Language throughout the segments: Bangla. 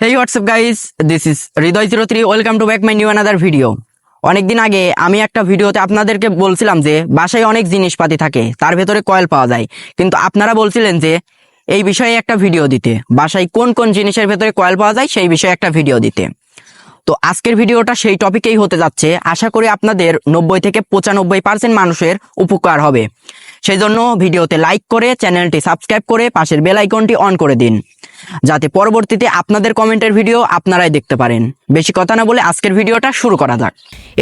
Hey WhatsApp guys this is Hridoy zero three welcome to back my new another video অনেকদিন আগে আমি একটা ভিডিওতে আপনাদেরকে বলছিলাম যে, বাসায় অনেক জিনিসপাতি থাকে, তার ভেতরে কয়েল পাওয়া যায়। কিন্তু আপনারা বলছিলেন যে, এই বিষয়ে একটা ভিডিও দিতে। বাসায় কোন কোন জিনিসের ভেতরে কয়েল পাওয়া যায়, সেই বিষয়ে একটা ভিডিও দিতে। তো আজকের ভিডিওটা সেই টপিকেই হতে যাচ্ছে। আশা করি আপনাদের নব্বই থেকে পঁচানব্বই পার্সেন্ট মানুষের উপকার হবে। সেই জন্য ভিডিওতে লাইক করে, চ্যানেলটি সাবস্ক্রাইব করে, পাশের বেল আইকনটি অন করে দিন। যাতে পরবর্তীতে আপনাদের কমেন্টের ভিডিও আপনারাই দেখতে পারেন। বেশি কথা না বলে আজকের ভিডিওটা শুরু করা যাক।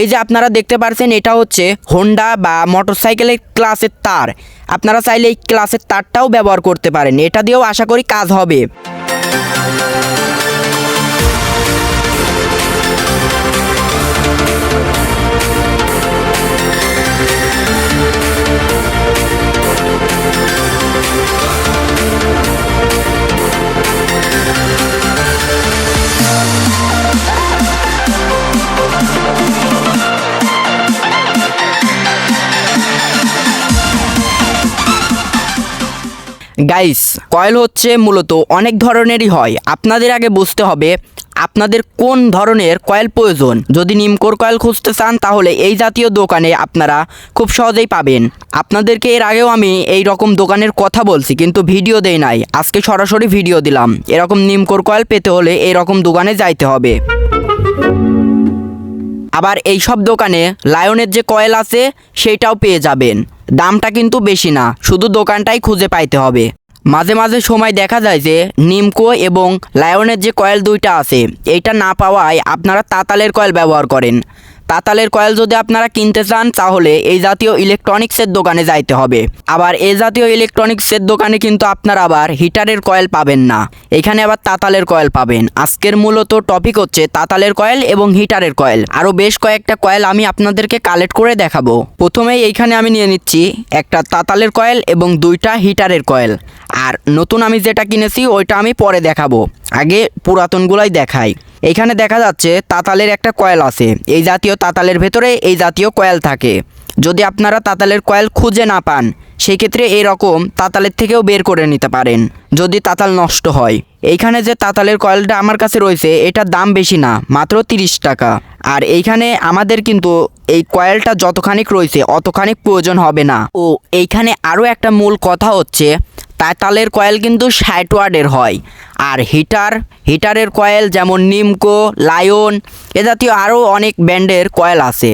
এই যে আপনারা দেখতে পারছেন, এটা হচ্ছে হোন্ডা বা মোটরসাইকেলের ক্লাসের তার। আপনারা চাইলে এই ক্লাসের তারটাও ব্যবহার করতে পারেন। এটা দিয়েও আশা করি কাজ হবে। গাইস কয়েল হচ্ছে মূলত অনেক ধরনেরই হয়। আপনাদের আগে বুঝতে হবে, আপনাদের কোন ধরনের কয়েল প্রয়োজন। যদি নিমকোর কয়েল খুঁজতে চান, তাহলে এই জাতীয় দোকানে আপনারা খুব সহজেই পাবেন। আপনাদেরকে এর আগেও আমি এই রকম দোকানের কথা বলছি, কিন্তু ভিডিও দেই নাই। আজকে সরাসরি ভিডিও দিলাম। এরকম নিমকোর কয়েল পেতে হলে এই রকম দোকানে যাইতে হবে। আবার এই সব দোকানে লায়নের যে কয়েল আছে, সেইটাও পেয়ে যাবেন। দামটা কিন্তু বেশি না শুধু দোকানটাই খুঁজে পাইতে হবে। মাঝে মাঝে সময় দেখা যায় যে নিমকো এবং লায়নের যে কয়েল দুইটা আছে, এইটা না পাওয়ায় আপনারা তাতালের কয়েল ব্যবহার করেন। তাতালের কয়েল যদি আপনারা কিনতে চান, তাহলে এই জাতীয় ইলেকট্রনিক্সের দোকানে যাইতে হবে। আবার এই জাতীয় ইলেকট্রনিক্সের দোকানে কিন্তু আপনারা আবার হিটারের কয়েল পাবেন না। এখানে আবার তাতালের কয়েল পাবেন। আজকের মূলত টপিক হচ্ছে তাতালের কয়েল এবং হিটারের কয়েল। আরও বেশ কয়েকটা কয়েল আমি আপনাদেরকে কালেক্ট করে দেখাবো। প্রথমেই এইখানে আমি নিয়ে নিচ্ছি একটা তাতালের কয়েল এবং দুইটা হিটারের কয়েল। আর নতুন আমি যেটা কিনেছি, ওইটা আমি পরে দেখাবো। আগে পুরাতনগুলাই দেখাই। এইখানে দেখা যাচ্ছে তাতালের একটা কয়েল আছে। এই জাতীয় তাতালের ভেতরে এই জাতীয় কয়েল থাকে। যদি আপনারা তাতালের কয়েল খুঁজে না পান সেই ক্ষেত্রে এরকম তাতালের থেকেও বের করে নিতে পারেন, যদি তাতাল নষ্ট হয়। এইখানে যে তাতালের কয়েলটা আমার কাছে রয়েছে, এটার দাম বেশি না, মাত্র তিরিশ টাকা। আর এইখানে আমাদের কিন্তু এই কয়েলটা যতখানিক রয়েছে, অতখানিক প্রয়োজন হবে না। ও, এইখানে আরও একটা মূল কথা হচ্ছে তাতালের কয়েল কিন্তু ষাট ওয়ার্ডের হয়। আর হিটার, হিটারের কয়েল যেমন নিমকো, লায়ন এ জাতীয় আরও অনেক ব্র্যান্ডের কয়েল আছে।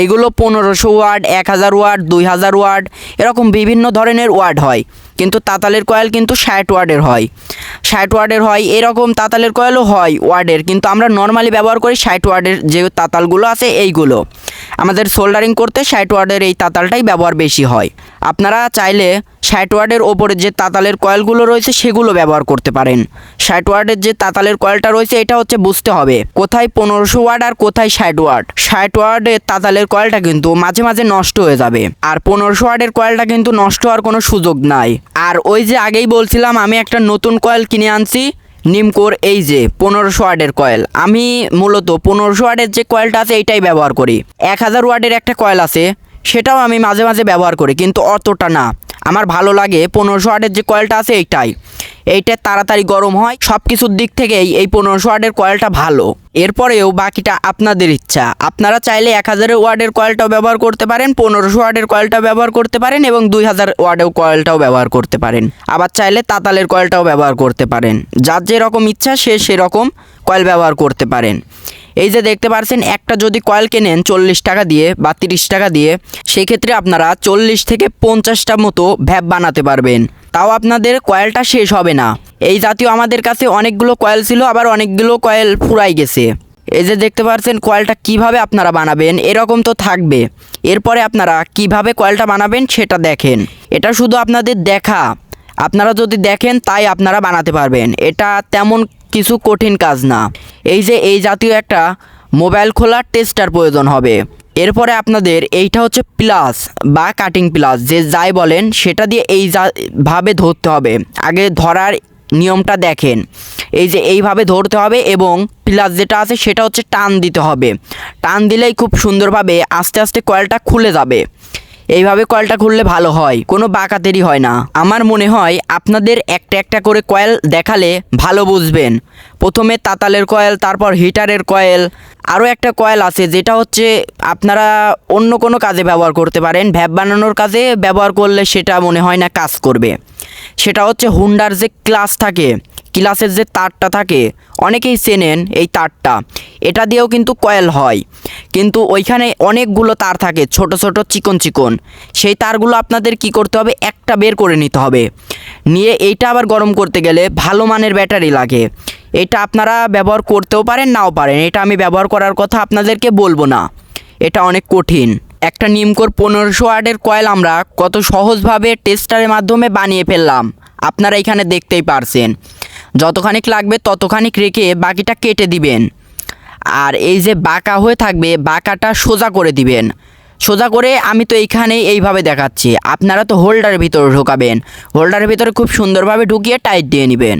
এইগুলো পনেরোশো ওয়ার্ড, এক হাজার ওয়ার্ড, দুই হাজার ওয়ার্ড এরকম বিভিন্ন ধরনের ওয়ার্ড হয়। কিন্তু তাতালের কয়েল কিন্তু ষাট ওয়ার্ডের হয়। ষাট ওয়ার্ডের হয়, এরকম তাতালের কয়েলও হয় ওয়ার্ডের। কিন্তু আমরা নর্মালি ব্যবহার করি ষাট ওয়ার্ডের যে তাতালগুলো আছে এইগুলো। আমাদের সোল্ডারিং করতে ষাট ওয়ার্ডের এই তাতালটাই ব্যবহার বেশি হয়। আপনারা চাইলে ষাট ওয়ার্ডের ওপরে যে তাতালের কয়েলগুলো রয়েছে, সেগুলো ব্যবহার করতে পারেন। ষাট ওয়ার্ডের যে তাতালের কয়েলটা রয়েছে, এটা হচ্ছে বুঝতে হবে কোথায় পনেরোশো ওয়ার্ড আর কোথায় ষাট ওয়ার্ড ষাট ওয়ার্ডের তাতালের কয়েলটা কিন্তু মাঝে মাঝে নষ্ট হয়ে যাবে। আর পনেরোশো ওয়ার্ডের কয়েলটা কিন্তু নষ্ট হওয়ার কোনো সুযোগ নাই। আর ওই যে আগেই বলছিলাম, আমি একটা নতুন কয়েল কিনে আনছি, নিমকোর এই যে পনেরোশো ওয়ার্ডের কয়েল। আমি মূলত পনেরোশো ওয়ার্ডের যে কয়েলটা আছে এইটাই ব্যবহার করি। এক হাজার ওয়ার্ডের একটা কয়েল আছে, সেটাও আমি মাঝে মাঝে ব্যবহার করি, কিন্তু অতটা না। আমার ভালো লাগে, পনেরোশো ওয়ার্ডের যে কয়েলটা আছে এইটাই। এইটা তাড়াতাড়ি গরম হয় সব কিছুর দিক থেকেই এই পনেরোশো ওয়ার্ডের কয়েলটা ভালো। এরপরেও বাকিটা আপনাদের ইচ্ছা। আপনারা চাইলে এক হাজারের ওয়ার্ডের কয়েলটাও ব্যবহার করতে পারেন, পনেরোশো ওয়ার্ডের কয়েলটাও ব্যবহার করতে পারেন এবং দুই হাজার ওয়ার্ডের কয়েলটাও ব্যবহার করতে পারেন। আবার চাইলে তাতালের কয়েলটাও ব্যবহার করতে পারেন। যার যেরকম ইচ্ছা সে সেরকম কয়েল ব্যবহার করতে পারেন। এই যে দেখতে পাচ্ছেন একটা যদি কয়েল কেনেন চল্লিশ টাকা দিয়ে বা তিরিশ টাকা দিয়ে, সেক্ষেত্রে আপনারা চল্লিশ থেকে পঞ্চাশটা মতো ভ্যাপ বানাতে পারবেন। তাও আপনাদের কয়েলটা শেষ হবে না। এই জাতীয় আমাদের কাছে অনেকগুলো কয়েল ছিল, আবার অনেকগুলো কয়েল ফুরাই গেছে। এই যে দেখতে পাচ্ছেন কয়েলটা কীভাবে আপনারা বানাবেন, এরকম তো থাকবে। এরপরে আপনারা কীভাবে কয়েলটা বানাবেন সেটা দেখেন। এটা শুধু আপনাদের দেখা। আপনারা যদি দেখেন, তাই আপনারা বানাতে পারবেন। এটা তেমন কিছু কঠিন কাজ না। এই যে এই জাতীয় একটা মোবাইল খোলার টেস্টার প্রয়োজন হবে। এরপরে আপনাদের এইটা হচ্ছে প্লাস বা কাটিং প্লাস, যে যাই বলেন সেটা দিয়ে এই ভাবে ধরতে হবে। আগে ধরার নিয়মটা দেখেন। এই যে এইভাবে ধরতে হবে এবং প্লাস যেটা আছে সেটা হচ্ছে টান দিতে হবে। টান দিলেই খুব সুন্দরভাবে আস্তে আস্তে কয়েলটা খুলে যাবে। এইভাবে কয়েলটা খুললে ভালো হয়, কোনো বাঁকাতেরই হয় না। আমার মনে হয় আপনাদের একটা একটা করে কয়েল দেখালে ভালো বুঝবেন। প্রথমে তাতালের কয়েল, তারপর হিটারের কয়েল, আরও একটা কয়েল আছে যেটা হচ্ছে আপনারা অন্য কোনো কাজে ব্যবহার করতে পারেন, ভ্যাপ বানানোর কাজে ব্যবহার করলে সেটা মনে হয় না কাজ করবে। সেটা হচ্ছে হুন্ডার যে ক্লাস থাকে ক্লাসের যে তারটা থাকে, অনেকেই চেনেন এই তারটা। এটা দিয়েও কিন্তু কয়েল হয়। কিন্তু ওইখানে অনেকগুলো তার থাকে, ছোট ছোট চিকন চিকন। সেই তারগুলো আপনাদের কি করতে হবে? একটা বের করে নিতে হবে। নিয়ে এইটা আবার গরম করতে গেলে ভালো মানের ব্যাটারি লাগে। এটা আপনারা ব্যবহার করতেও পারেন, নাও পারেন। এটা আমি ব্যবহার করার কথা আপনাদেরকে বলব না। এটা অনেক কঠিন। একটা নিমকোর পনেরোশো ওয়ার্ডের কয়েল আমরা কত সহজভাবে টেস্টারের মাধ্যমে বানিয়ে ফেললাম। আপনারা এখানে দেখতেই পারছেন। যতখানিক লাগবে ততখানিক রেখে বাকিটা কেটে দিবেন। আর এই যে বাঁকা হয়ে থাকবে, বাঁকাটা সোজা করে দিবেন। সোজা করে আমি তো এইখানে এইভাবে দেখাচ্ছি। আপনারা তো হোল্ডারের ভিতরে ঢোকাবেন। হোল্ডারের ভিতরে খুব সুন্দরভাবে ঢুকিয়ে টাইট দিয়ে নেবেন।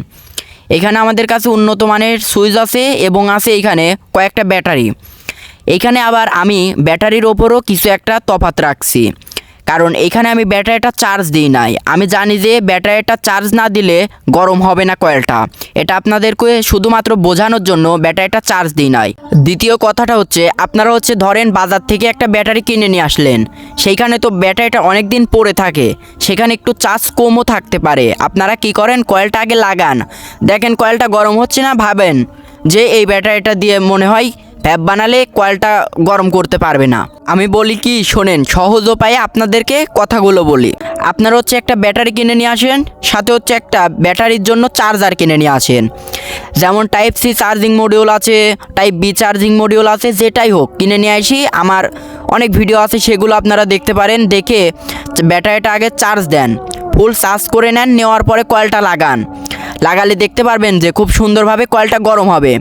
এখানে আমাদের কাছে উন্নত মানের সুইচ আছে এবং আছে এখানে কয়েকটা ব্যাটারি। এখানে আবার আমি ব্যাটারির ওপরও কিছু একটা তফাত রাখছি। কারণ এখানে আমি ব্যাটারিটা চার্জ দিই নাই। আমি জানি যে ব্যাটারিটা চার্জ না দিলে গরম হবে না কয়েলটা। এটা আপনাদেরকে শুধুমাত্র বোঝানোর জন্য ব্যাটারিটা চার্জ দিই নাই। দ্বিতীয় কথাটা হচ্ছে, আপনারা হচ্ছে ধরেন বাজার থেকে একটা ব্যাটারি কিনে নিয়ে আসলেন। সেইখানে তো ব্যাটারিটা অনেক দিন পড়ে থাকে। সেখানে একটু চার্জ কমও থাকতে পারে। আপনারা কি করেন? কয়েলটা আগে লাগান। দেখেন কয়েলটা গরম হচ্ছে না, ভাবেন যে এই ব্যাটারিটা দিয়ে মনে হয় ভ্যাপ বানালে কয়েলটা গরম করতে পারবে না। আমি বলি কি, শোনেন, সহজ উপায়ে আপনাদেরকে কথাগুলো বলি। আপনারা হচ্ছে একটা ব্যাটারি কিনে নিয়ে আসেন, সাথে হচ্ছে একটা ব্যাটারির জন্য চার্জার কিনে নিয়ে আসেন। যেমন টাইপ সি চার্জিং মডিউল আছে টাইপ বি চার্জিং মডিউল আছে, যেটাই হোক, কিনে নিয়ে আসি। আমার অনেক ভিডিও আছে, সেগুলো আপনারা দেখতে পারেন, দেখে ব্যাটারিটা আগে চার্জ দেন। ফুল চার্জ করে নেন, নেওয়ার পরে কয়েলটা লাগান। লাগালে দেখতে পারবেন যে খুব সুন্দরভাবে কয়েলটা গরম হবে।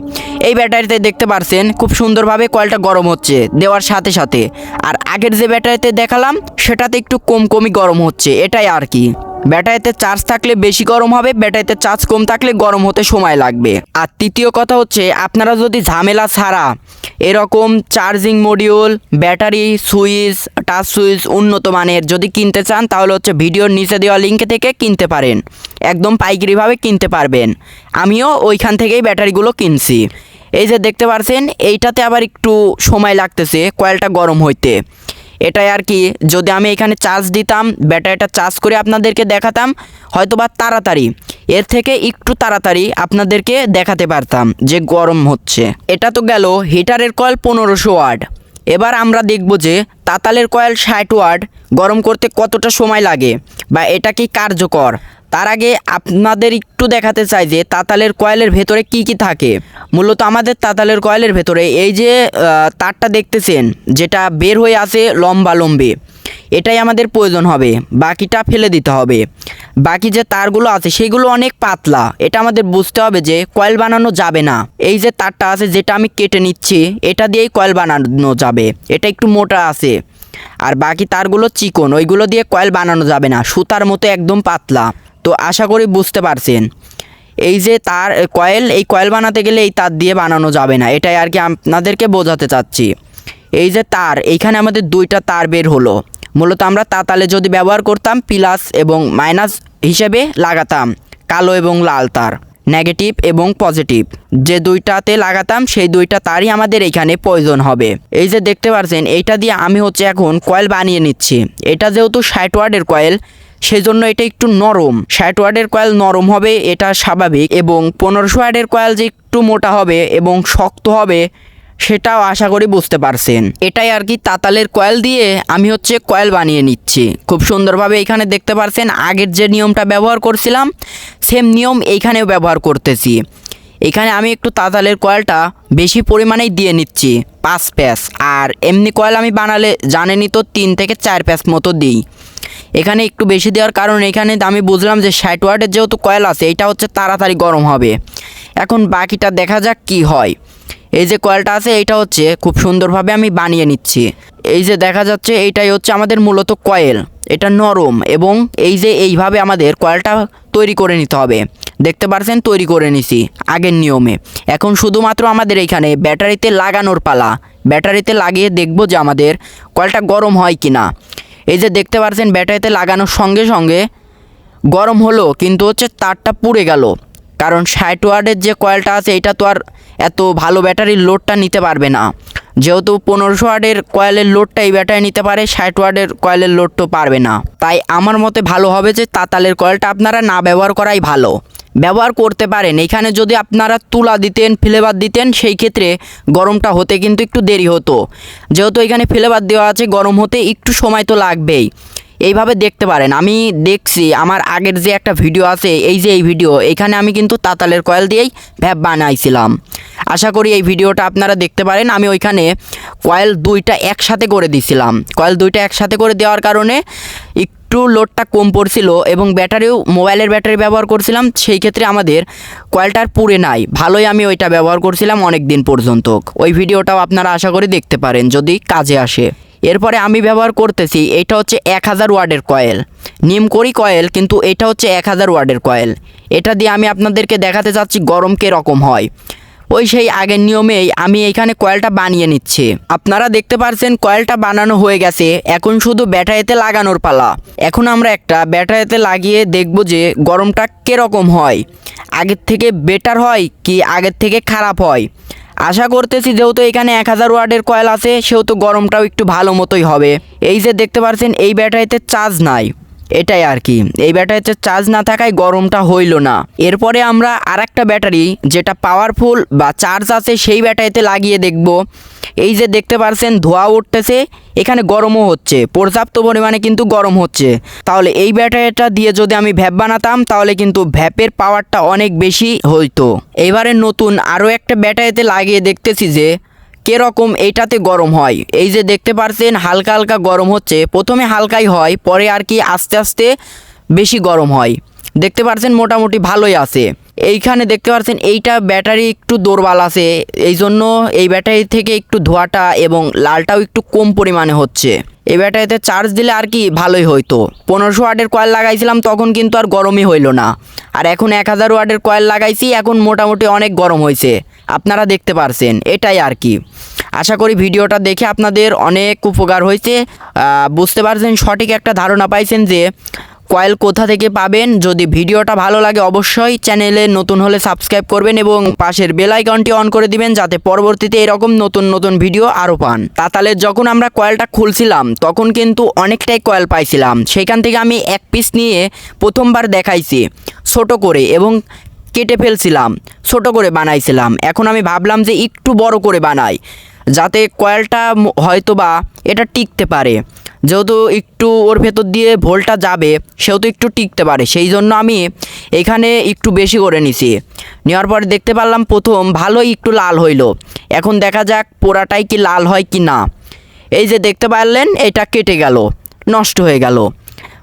এই ব্যাটারিতে দেখতে পারছেন খুব সুন্দরভাবে কয়েলটা গরম হচ্ছে, দেওয়ার সাথে সাথে। আর আগের যে ব্যাটারিতে দেখালাম, সেটাতে একটু কম কমই গরম হচ্ছে, এটাই আর কি। ব্যাটারিতে চার্জ থাকলে বেশি গরম হবে, ব্যাটারিতে চার্জ কম থাকলে গরম হতে সময় লাগবে। আর তৃতীয় কথা হচ্ছে, আপনারা যদি ঝামেলা ছাড়া এরকম charging module, battery switch, touch switch উন্নত মানের যদি কিনতে চান, তাহলে হচ্ছে ভিডিওর নিচে দেওয়া লিঙ্ক থেকে কিনতে পারেন। একদম পাইকারিভাবে কিনতে পারবেন। আমিও ওইখান থেকেই ব্যাটারিগুলো কিনছি। এই যে দেখতে পারছেন, এইটাতে আবার একটু সময় লাগতেছে, কয়েলটা গরম হইতে। এটাই আর কি। যদি আমি এখানে চার্জ দিতাম ব্যাটারিটা চার্জ করে আপনাদেরকে দেখাতাম হয়তো বা তাড়াতাড়ি। এর থেকে একটু তাড়াতাড়ি আপনাদেরকে দেখাতে পারতাম যে গরম হচ্ছে। এটা তো গেল হিটারের কয়েল পনেরোশো ওয়াট। এবার আমরা দেখব যে তাতালের কয়েল ষাট ওয়াট, গরম করতে কতটা সময় লাগে বা এটা কি কার্যকর? তার আগে আপনাদের একটু দেখাতে চাই যে তাতালের কয়েলের ভেতরে কি কি থাকে। মূলত আমাদের তাতালের কয়েলের ভেতরে এই যে তারটা দেখতেছেন, যেটা বের হয়ে আসে লম্বা লম্বে এটাই আমাদের প্রয়োজন হবে, বাকিটা ফেলে দিতে হবে। বাকি যে তারগুলো আছে, সেগুলো অনেক পাতলা, এটা আমাদের বুঝতে হবে যে কয়েল বানানো যাবে না। এই যে তারটা আছে, যেটা আমি কেটে নিচ্ছি, এটা দিয়েই কয়েল বানানো যাবে, এটা একটু মোটা আছে। আর বাকি তারগুলো চিকন, ওইগুলো দিয়ে কয়েল বানানো যাবে না, সুতার মতো একদম পাতলা। তো আশা করি বুঝতে পারছেন। এই যে তার কয়েল, এই কয়েল বানাতে গেলে এই তার দিয়ে বানানো যাবে না। এটাই আর কি আপনাদেরকে বোঝাতে চাচ্ছি। এই যে তার, এইখানে আমাদের দুইটা তার বের হলো। মূলত আমরা তাতালে যদি ব্যবহার করতাম, প্লাস এবং মাইনাস হিসেবে লাগাতাম, কালো এবং লাল তার, নেগেটিভ এবং পজিটিভ। যে দুইটাতে লাগাতাম, সেই দুইটা তারই আমাদের এখানে প্রয়োজন হবে। এই যে দেখতে পাচ্ছেন এইটা দিয়ে আমি হচ্ছে এখন কয়েল বানিয়ে নিচ্ছি। এটা যেহেতু ষাট ওয়ার্ডের কয়েল সেই জন্য এটা একটু নরম। ষাট ওয়ার্ডের কয়েল নরম হবে, এটা স্বাভাবিক, এবং পনেরোশো ওয়ার্ডের কয়েল যে একটু মোটা হবে এবং শক্ত হবে, সেটাও আশা করি বুঝতে পারছেন। এটাই আর কি তাতালের কয়েল দিয়ে আমি হচ্ছে কয়েল বানিয়ে নিচ্ছি। খুব সুন্দরভাবে এখানে দেখতে পারছেন, আগের যে নিয়মটা ব্যবহার করছিলাম, সেম নিয়ম এইখানেও ব্যবহার করতেছি। এখানে আমি একটু তাতালের কয়েলটা বেশি পরিমাণেই দিয়ে নিচ্ছি, পাঁচ প্যাস আর এমনি কয়েল আমি বানালে জানেনি তো তিন থেকে চার প্যাস মতো দিই। এখানে একটু বেশি দেওয়ার কারণ এখানে আমি বুঝলাম যে ষাট ওয়ার্ডের যেহেতু কয়েল আছে, এটা হচ্ছে তাড়াতাড়ি গরম হবে। এখন বাকিটা দেখা যাক কি হয়। এই যে কয়েলটা আছে এইটা হচ্ছে খুব সুন্দরভাবে আমি বানিয়ে নিচ্ছি। এই যে দেখা যাচ্ছে এইটাই হচ্ছে আমাদের মূলত কয়েল। এটা নরম এবং এই যে এইভাবে আমাদের কয়েলটা তৈরি করে নিতে হবে। দেখতে পারছেন, তৈরি করে নিছি আগের নিয়মে। এখন শুধুমাত্র আমাদের এইখানে ব্যাটারিতে লাগানোর পালা। ব্যাটারিতে লাগিয়ে দেখব যে আমাদের কয়েলটা গরম হয় কি না এই যে দেখতে পাচ্ছেন ব্যাটারিতে লাগানোর সঙ্গে সঙ্গে গরম হলো, কিন্তু হচ্ছে তারটা পুড়ে গেল। কারণ ষাট ওয়ার্ডের যে কয়েলটা আছে, এটা তো আর এত ভালো ব্যাটারির লোডটা নিতে পারবে না। যেহেতু পনেরোশো ওয়ার্ডের কয়েলের লোডটা এই ব্যাটারি নিতে পারে, ষাট ওয়ার্ডের কয়েলের লোড তো পারবে না। তাই আমার মতে ভালো হবে যে তাতালের কয়েলটা আপনারা না ব্যবহার করাই ভালো। ব্যবহার করতে পারেন। এখানে যদি আপনারা তুলা দিতেন ফ্লেভার দিতেন, সেই ক্ষেত্রে গরমটা হতে কিন্তু একটু দেরি হতো। যেহেতু এখানে ফ্লেভার দেওয়া আছে, গরম হতে একটু সময় তো লাগবেই। এইভাবে দেখতে পারেন। আমি দেখছি, আমার আগের যে একটা ভিডিও আছে, এই যে এই ভিডিও, এখানে আমি কিন্তু তাতালের কয়েল দিয়েই ভ্যাপ বানাইছিলাম। আশা করি এই ভিডিওটা আপনারা দেখতে পারেন। আমি ওইখানে কয়েল দুইটা একসাথে করে দিছিলাম। কয়েল দুইটা একসাথে করে দেওয়ার কারণে একটু লোডটা কম পড়ছিল এবং ব্যাটারিও, মোবাইলের ব্যাটারি ব্যবহার করছিলাম। সেই ক্ষেত্রে আমাদের কয়েলটার পুড়ে নাই। ভালোই আমি ওইটা ব্যবহার করছিলাম অনেক দিন পর্যন্ত। ওই ভিডিওটাও আপনারা আশা করি দেখতে পারেন, যদি কাজে আসে। এরপরে আমি ব্যবহার করতেছি, এটা হচ্ছে এক হাজার ওয়ার্ডের কয়েল। নিমকরি কয়েল, কিন্তু এটা হচ্ছে এক হাজার ওয়ার্ডের কয়েল। এটা দিয়ে আমি আপনাদেরকে দেখাতে চাচ্ছি গরম কীরকম হয়। ওই সেই আগের নিয়মেই আমি এইখানে কয়েলটা বানিয়ে নিচ্ছি। আপনারা দেখতে পারছেন কয়েলটা বানানো হয়ে গেছে, এখন শুধু ব্যাটারিতে লাগানোর পালা। এখন আমরা একটা ব্যাটারিতে লাগিয়ে দেখব যে গরমটা কীরকম হয়। আগের থেকে বেটার হয় কি আগের থেকে খারাপ হয়? আশা করতেছি যেহেতু এখানে এক হাজার ওয়ার্ডের কয়েল আছে, সেহেতু গরমটাও একটু ভালো মতোই হবে। এই যে দেখতে পাচ্ছেন এই ব্যাটারিতে চার্জ নাই। এটাই আর কি। এই ব্যাটারিতে চার্জ না থাকায় গরমটা হইল না। এরপরে আমরা আর একটা ব্যাটারি যেটা পাওয়ারফুল বা চার্জ আছে সেই ব্যাটারিতে লাগিয়ে দেখব। এই যে দেখতে পারছেন ধোয়া উঠতেছে, এখানে গরমও হচ্ছে, পর্যাপ্ত পরিমাণে কিন্তু গরম হচ্ছে। তাহলে এই ব্যাটারিটা দিয়ে যদি আমি ভ্যাপ বানাতাম, তাহলে কিন্তু ভ্যাপের পাওয়ারটা অনেক বেশি হইতো। এবারে নতুন আরও একটা ব্যাটারিতে লাগিয়ে দেখতেছি যে কীরকম এইটাতে গরম হয়? এই যে দেখতে পারছেন, হালকা হালকা গরম হচ্ছে। প্রথমে হালকাই হয়, পরে আর কি আস্তে আস্তে বেশি গরম হয়। দেখতে পারছেন মোটামুটি ভালোই আছে। এইখানে দেখতে পাচ্ছেন এইটা ব্যাটারি একটু দুর্বল আছে এই জন্য এই ব্যাটারি থেকে একটু ধোঁয়াটা এবং লালটাও একটু কম পরিমাণে হচ্ছে। এই ব্যাটারিতে চার্জ দিলে আর কি ভালোই হইতো। পনেরোশো ওয়াটের কয়েল লাগাইছিলাম, তখন কিন্তু আর গরমই হইল না। আর এখন এক হাজার ওয়াটের কয়েল লাগাইছি, এখন মোটামুটি অনেক গরম হয়েছে আপনারা দেখতে পারছেন, এটাই আর কি। আশা করি ভিডিওটা দেখে আপনাদের অনেক উপকার হয়েছে। বুঝতে পারছেন, সঠিক একটা ধারণা পাইছেন যে কয়েল কোথা থেকে পাবেন। যদি ভিডিওটা ভালো লাগে অবশ্যই চ্যানেলে নতুন হলে সাবস্ক্রাইব করবেন এবং পাশের বেল আইকনটি অন করে দিবেন যাতে পরবর্তীতে এরকম নতুন নতুন ভিডিও আরও পান। তাতালে যখন আমরা কয়েলটা খুলছিলাম, তখন কিন্তু অনেকটাই কয়েল পাইছিলাম। সেখান থেকে আমি এক পিস নিয়ে প্রথমবার দেখাইছি, ছোট করে এবং কেটে ফেলছিলাম, ছোট করে বানাইছিলাম। এখন আমি ভাবলাম যে একটু বড় করে বানাই, যাতে কয়েলটা হয়তো বা এটা টিকতে পারে। যেহেতু একটু ওর ভেতর দিয়ে ভোলটা যাবে, সেহেতু একটু টিকতে পারে। সেই জন্য আমি এখানে একটু বেশি করে নিছি। নেওয়ার পরে দেখতে পারলাম প্রথম ভালোই একটু লাল হইল। এখন দেখা যাক পোড়াটাই কি লাল হয় কি না। এই যে দেখতে পারলেন, এটা কেটে গেল, নষ্ট হয়ে গেল।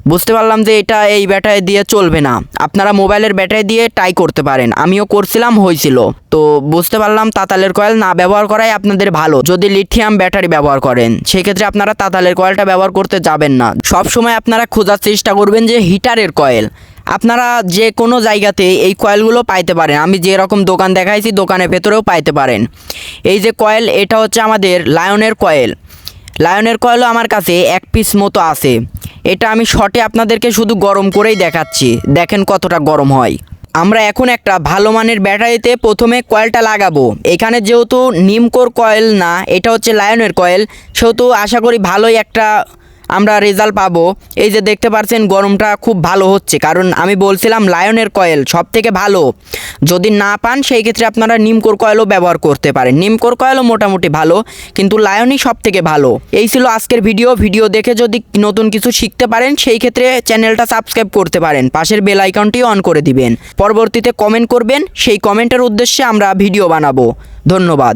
বুঝতে পারলাম যে এটা এই ব্যাটারি দিয়ে চলবে না। আপনারা মোবাইলের ব্যাটারি দিয়ে ট্রাই করতে পারেন। আমিও করছিলাম, হয়েছিল। তো বুঝতে পারলাম, তাতালের কয়েল না ব্যবহার করাই আপনাদের ভালো। যদি লিথিয়াম ব্যাটারি ব্যবহার করেন, সেক্ষেত্রে আপনারা তাতালের কয়েলটা ব্যবহার করতে যাবেন না। সব সময় আপনারা খোঁজার চেষ্টা করবেন যে হিটারের কয়েল আপনারা যে কোনো জায়গাতে এই কয়েলগুলো পাইতে পারেন। আমি যে রকম দোকান দেখাইছি, দোকানের ভেতরেও পাইতে পারেন। এই যে কয়েল এটা হচ্ছে আমাদের লায়নের কয়েল লায়নের কয়েলও আমার কাছে এক পিস মতো আছে। এটা আমি শটে আপনাদেরকে শুধু গরম করেই দেখাচ্ছি। দেখেন কতটা গরম হয়। আমরা এখন একটা ভালো মানের ব্যাটারিতে প্রথমে কয়েলটা লাগাবো। এখানে যেহেতু নিমকোর কয়েল না, এটা হচ্ছে লায়নের কয়েল সেহেতু আশা করি ভালোই একটা আমরা রেজাল্ট পাবো। এই যে দেখতে পাচ্ছেন গরমটা খুব ভালো হচ্ছে। কারণ আমি বলছিলাম লায়নের কয়েল সব থেকে ভালো। যদি না পান, সেই ক্ষেত্রে আপনারা নিমকোর কয়েলও ব্যবহার করতে পারেন। নিমকোর কয়েলও মোটামুটি ভালো, কিন্তু লায়নই সব থেকে ভালো। এই ছিল আজকের ভিডিও ভিডিও দেখে যদি নতুন কিছু শিখতে পারেন, সেই ক্ষেত্রে চ্যানেলটা সাবস্ক্রাইব করতে পারেন। পাশের বেল আইকনটি অন করে দিবেন। পরবর্তীতে কমেন্ট করবেন, সেই কমেন্টের উদ্দেশ্যে আমরা ভিডিও বানাবো। ধন্যবাদ।